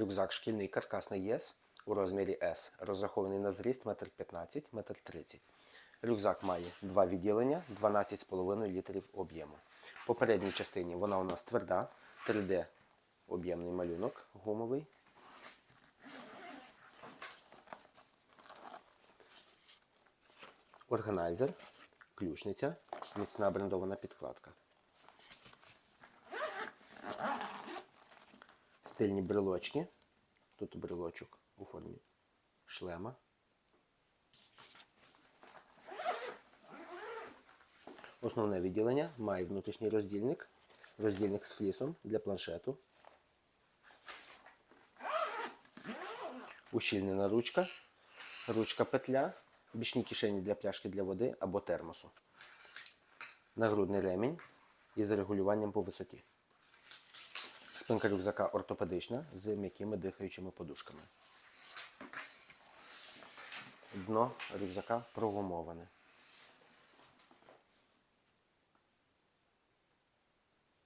Рюкзак шкільний каркасний ЄС у розмірі S, розрахований на зріст 1,15 м, 1,30 м. Рюкзак має два відділення, 12,5 літрів об'єму. В попередній частині вона у нас тверда, 3D об'ємний малюнок гумовий. Органайзер, ключниця, міцна брендована підкладка. Стильні брелочки. Тут брелочок у формі шлема. Основне відділення має внутрішній роздільник, роздільник з флісом для планшету. Ущільнена ручка, ручка петля, бічні кишені для пляшки для води або термосу. Нагрудний ремінь із регулюванням по висоті. Спинка рюкзака ортопедична з м'якими дихаючими подушками. Дно рюкзака прогумоване.